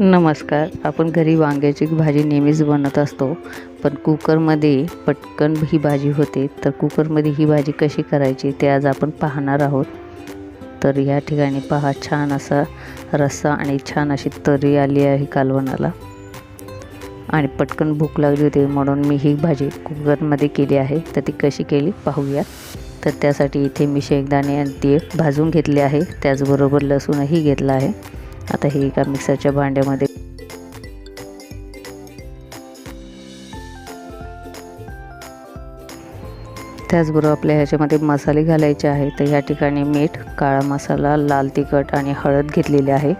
नमस्कार. आपण घरी वांग्याची भाजी नेहमीच बनत असतो पण कुकरमध्ये पटकन ही भाजी होते. तर कुकरमध्ये ही भाजी कशी करायची ते आज आपण पाहणार आहोत. तर या ठिकाणी पहा छान असा रस्सा आणि छान अशी तरी आली आहे कालवणाला. आणि पटकन भूक लागली होती म्हणून मी ही भाजी कुकरमध्ये केली आहे. तर ती कशी केली पाहूया. तर त्यासाठी इथे मी शेंगदाणे आणि ते भाजून घेतले आहे. त्याचबरोबर लसूणही घेतला आहे. आता हे एका मिक्सरच्या भांड्यामध्ये त्याचबरोबर आपल्या ह्याच्यामध्ये मसाले घालायचे आहे तर ह्या ठिकाणी मीठ काळा मसाला लाल तिखट आणि हळद घेतलेली आहे.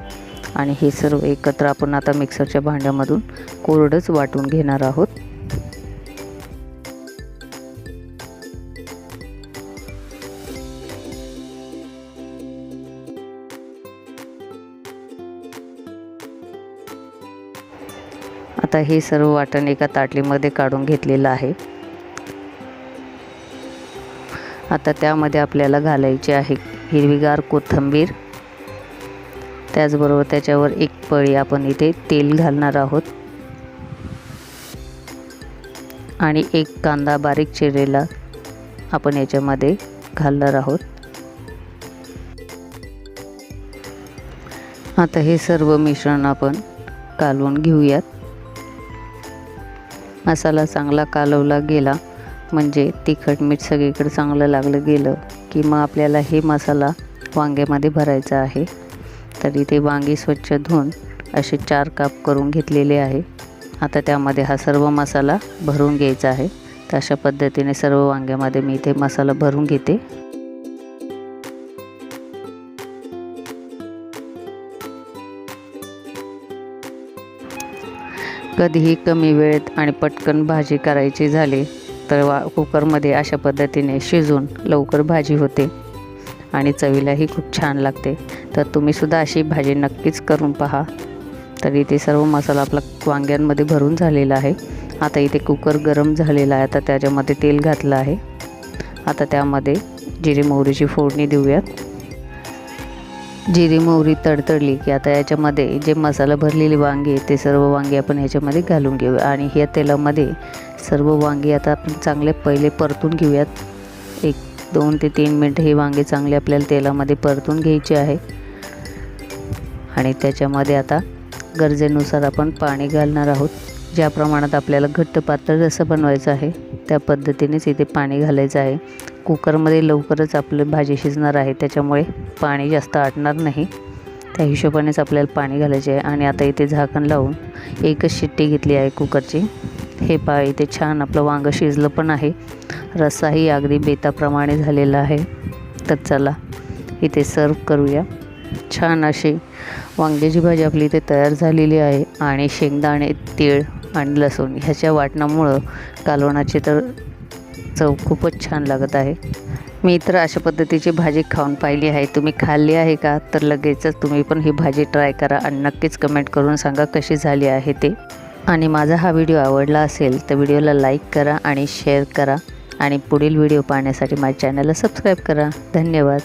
आणि हे सर्व एकत्र आपण आता मिक्सरच्या भांड्यामधून कोरडंच वाटून घेणार आहोत. आता हे सर्व वाटण एका ताटलीमध्ये काढून घेतलेलं आहे. आता त्यामध्ये आपल्याला घालायचे आहे हिरवीगार कोथिंबीर. त्याचबरोबर त्याच्यावर एक पळी आपण इथे तेल घालणार आहोत. आणि एक कांदा बारीक चिरलेला आपण याच्यामध्ये घालणार आहोत. आता हे सर्व मिश्रण आपण कालवून घेऊयात. मसाला चांगला कालवला गेला म्हणजे तिखट मीठ सगळीकडे चांगलं लागलं गेलं की मग आपल्याला हे मसाला वांग्यामध्ये भरायचा आहे. तर इथे वांगी स्वच्छ धुवून असे चार काप करून घेतलेले आहे. आता त्यामध्ये हा सर्व मसाला भरून घ्यायचा आहे. तर अशा पद्धतीने सर्व वांग्यामध्ये मी इथे मसाला भरून घेते. कधीही कमी वेळेत आणि पटकन भाजी करायची झाली तर वा कुकरमध्ये अशा पद्धतीने शिजून लवकर भाजी होते. आणि चवीलाही खूप छान लागते. तर तुम्हीसुद्धा अशी भाजी नक्कीच करून पहा. तर इथे सर्व मसाला आपला वांग्यांमध्ये भरून झालेला आहे. आता इथे कुकर गरम झालेला आहे. आता त्याच्यामध्ये तेल घातलं आहे. आता त्यामध्ये जिरे मोहरीची फोडणी देऊयात. जिरी मोहरी तडतडली की आता याच्यामध्ये जे मसाला भरलेली वांगी ते सर्व वांगी आपण ह्याच्यामध्ये घालून घेऊया. आणि ह्या तेलामध्ये सर्व वांगी आता आपण चांगले पहिले परतून घेऊयात. एक दोन ते तीन मिनटं हे वांगे चांगले आपल्याला तेलामध्ये परतून घ्यायचे आहे. आणि त्याच्यामध्ये आता गरजेनुसार आपण पाणी घालणार आहोत. ज्या प्रमाणात आपल्याला घट्ट पातळ जसं बनवायचं आहे त्या पद्धतीनेच इथे पाणी घालायचं आहे. कुकरमध्ये लवकरच आपलं भाजी शिजणार आहे त्याच्यामुळे पाणी जास्त आटणार नाही. त्या हिशोबानेच आपल्याला पाणी घालायचे आहे आणि आता इथे झाकण लावून एकच शिट्टी घेतली आहे कुकरची. हे पहा इथे छान आपलं वांगं शिजलं पण आहे. रस्साही अगदी बेताप्रमाणे झालेला आहे. तर चला इथे सर्व करूया. छान अशी वांग्याची भाजी आपली इथे तयार झालेली आहे आणि शेंगदाणे तीळ आणि लसूण ह्याच्या वाटणामुळं कालवणाची तर चव खूपच छान लागत आहे. मी तर अशा पद्धतीची भाजी खाऊन पाहिली आहे. तुम्ही खाल्ली आहे का? तर लगेचच तुम्ही पण ही भाजी ट्राय करा आणि नक्कीच कमेंट करून सांगा कशी झाली आहे ते. आणि माझा हा व्हिडिओ आवडला असेल तर व्हिडिओला लाईक करा आणि शेअर करा. आणि पुढील व्हिडिओ पाहण्यासाठी माझ्या चॅनलला सबस्क्राईब करा. धन्यवाद.